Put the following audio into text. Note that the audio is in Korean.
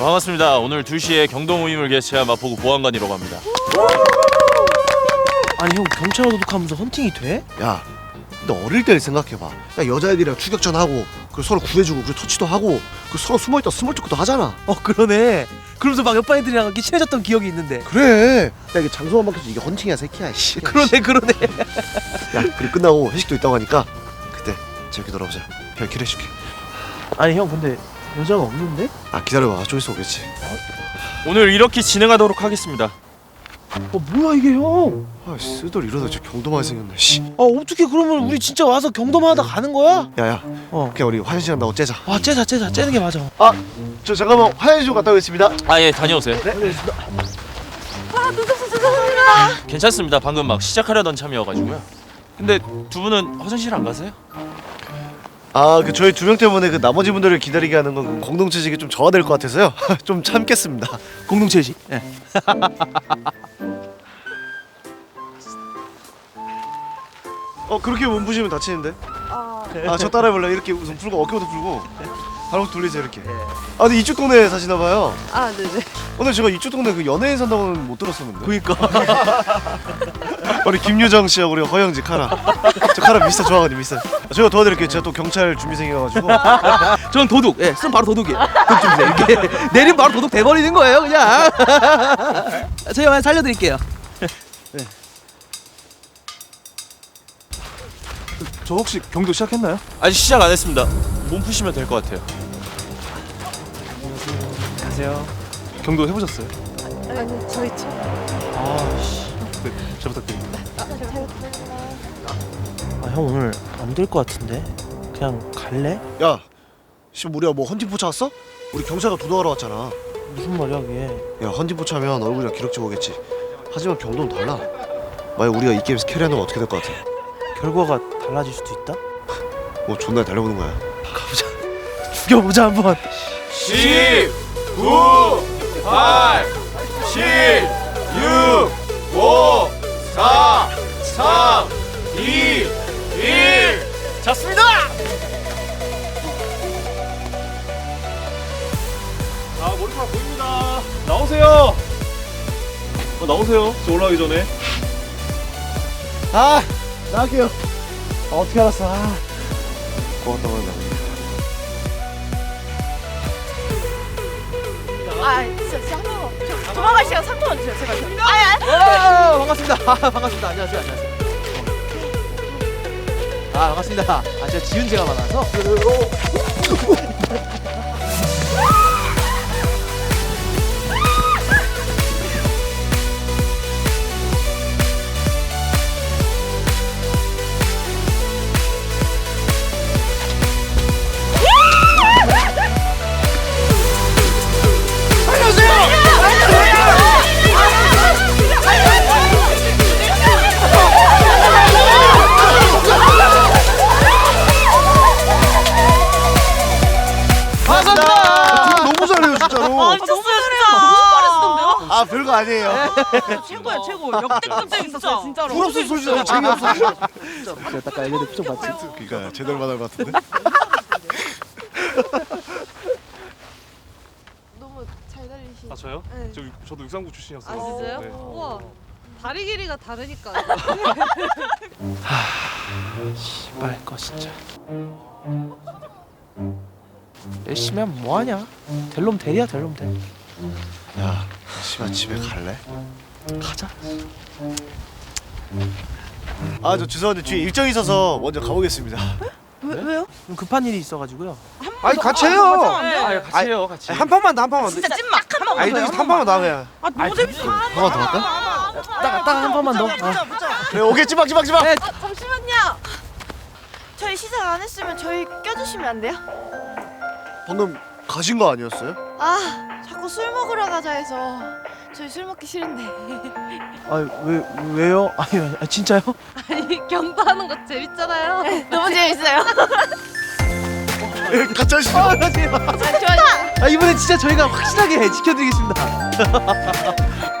반갑습니다. 오늘 2시에 경도 모임을 개최한 마포구 보안관이라고 합니다. 아니 형 경찰 도둑하면서 헌팅이 돼? 야, 너 어릴 때를 생각해봐. 야, 여자애들이랑 추격전 하고, 그 서로 구해주고, 그 터치도 하고, 그 서로 숨어있다 스몰 토크도 하잖아. 어 그러네 그러면서 막 옆반 애들이랑 이렇게 친해졌던 기억이 있는데 그래. 야, 이게 장소만 바뀌어서 이게 헌팅이야, 새끼야. 씨. 그러네 그러네 야, 그리고 끝나고 회식도 있다고 하니까 그때 재밌게 놀아보자. 별 기대해줄게. 아니 형 근데 여자가 없는데? 아, 기다려봐. 좀 있어 오겠지. 오늘 이렇게 진행하도록 하겠습니다. 어 뭐야 이게 형? 아, 쓰돌 이러다 저 경도만 생겼네. 씨. 아 어떻게 그러면 우리 진짜 와서 경도만 하다 가는 거야? 야, 야. 어. 그냥 우리 화장실 간다고 째자. 와 째자 째자 째는 게 맞아 아, 저 잠깐만 화장실 좀 갔다 오겠습니다. 아 예 다녀오세요. 네 알겠습니다 괜찮습니다. 방금 막 시작하려던 참이어가지고요. 근데 두 분은 화장실 안 가세요? 아, 그 저희 두 명 때문에 그 나머지 분들을 기다리게 하는 건 공동체식이 좀 저하될 것 같아서요. 좀 참겠습니다. 공동체식 예. 어, 그렇게 몸부시면 다치는데? 아, 아, 저 따라해볼래? 이렇게 우선 풀고 어깨부터 풀고 발목 돌리세요 이렇게. 아, 근데 이쪽 동네에 사시나 봐요. 아, 네네. 오늘 제가 이쪽 동네 그 연예인 산다고는 못 들었었는데. 그니까 우리 김유정 씨하고 우리 허영지 카라. 저 카라 미스터 좋아하거든요, 미스터. 제가 도와드릴게요. 제가 또 경찰 준비생이어가지고. 저는 도둑 예 쓰면 바로 도둑이에요 도둑 좀 주세요 이렇게 내리면 바로 도둑 돼버리는 거예요 그냥 저희가 살려드릴게요 저 혹시 경도 시작했나요? 아직 시작 안 했습니다. 몸 푸시면 될 것 같아요. 안녕하세요. 경도 해보셨어요? 아니, 저희 차. 네, 잘 부탁드립니다. 아 형 오늘 안 될 것 같은데 그냥 갈래? 야, 씨 우리가 뭐 헌팅 포차 왔어? 우리 경찰가 도도하러 왔잖아. 무슨 말이야 그게 야, 헌팅 포차면 얼굴이랑 기록지 오겠지. 하지만 경도는 달라. 만약 우리가 이 게임에서 캐리하면 어떻게 될 것 같아? 결과가 달라질 수도 있다? 뭐 존나 달려보는 거야. 죽여보자 한번 10, 9, 8, 7, 6, 5, 4, 3, 2, 1. 잡습니다! 아 머리카락 보입니다. 나오세요. 어, 나오세요. 저 올라가기 전에. 아, 나갈게요. 아, 어떻게 알았어? 아. 고맙다고 한다. 아, 진짜 시간 3분만 주세요, 제발. 아, 아, 반갑습니다. 아, 반갑습니다. 안녕하세요. 안녕하세요. 아, 반갑습니다. 아, 제가 지은 제가 많아서. 아, 별거 아니에요. 최고야, 최고. 역대급 재밌었어요, 진짜로. 부럽스 소리잖아. 재미없어. 제가 딱 애들 표정 봤지? 그러니까 제대로 받을 것 같은데. 너무 잘 달리시. 아 저요? 네. 저 저도 육상부 출신이었어요. 아, 진짜요? 네. 우와. 다리 길이가 다르니까. 씨발 거 진짜. 열심히 하면 뭐하냐? 될 놈 대리야 될 놈 대. 야, 씨발 집에 갈래? 가자. 아, 저 죄송한데 뒤에 일정이 있어서 먼저 가보겠습니다. 왜, 왜요? 좀 급한 일이 있어가지고. 아니 같이 해요. 아, 같이 해요, 같이. 한 판만 더, 한 판만. 더. 진짜 찐막 한 번. 아니, 한 판만 더 하면. 아, 너무 재밌어. 한번 더 할까? 딱딱한 번만 더. 어. 그래, 오케이, 찌박, 찌박, 찌박. 네. 아, 잠시만요. 저희 시작 안 했으면 저희 껴주시면 안 돼요? 방금 가신 거 아니었어요? 아, 자꾸 술 먹으러 가자 해서 저희 술 먹기 싫은데. 아왜 왜요? 아니 아, 진짜요? 아니, 경도하는 거 재밌잖아요. 너무 재밌어요. 예, 같이 하시죠. 아, 아, 좋아요. 아 이번에 진짜 저희가 확실하게 지켜드리겠습니다.